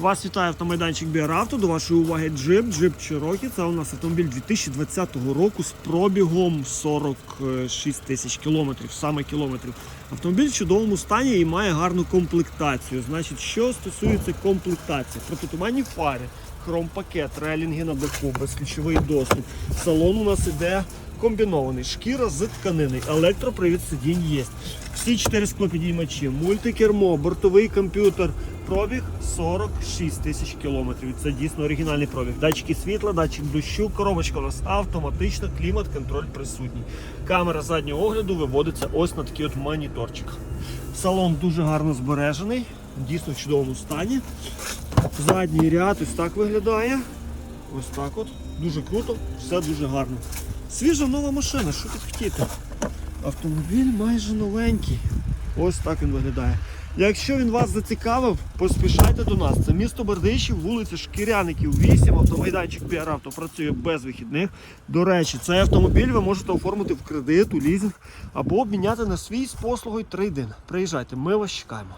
Вас вітає автомайданчик Біаравто. До вашої уваги джип, джип Cherokee. Це у нас автомобіль 2020 року з пробігом 46 тисяч кілометрів, саме кілометрів. Автомобіль в чудовому стані і має гарну комплектацію. Значить, що стосується комплектації, протитуманні фари, хром-пакет, рейлінги на даху, безключовий доступ. Салон у нас іде комбінований. Шкіра з тканини, електропривід сидінь є. Всі чотири склопідіймачі, мультикермо, бортовий комп'ютер. Пробіг 46 тисяч кілометрів. Це дійсно оригінальний пробіг. Датчики світла, датчик дощу, коробочка у нас автоматична, клімат, контроль присутній. Камера заднього огляду виводиться ось на такий от моніторчик. Салон дуже гарно збережений, дійсно в чудовому стані. Задній ряд ось так виглядає. Ось так от. Дуже круто, все дуже гарно. Свіжа нова машина, що тут хотіти? Автомобіль майже новенький. Ось так він виглядає. Якщо він вас зацікавив, поспішайте до нас. Це місто Бердичів, вулиця Шкіряників 8, автомайданчик Піаравто працює без вихідних. До речі, цей автомобіль ви можете оформити в кредит, у лізинг або обміняти на свій з послугою трейдин. Приїжджайте, ми вас чекаємо.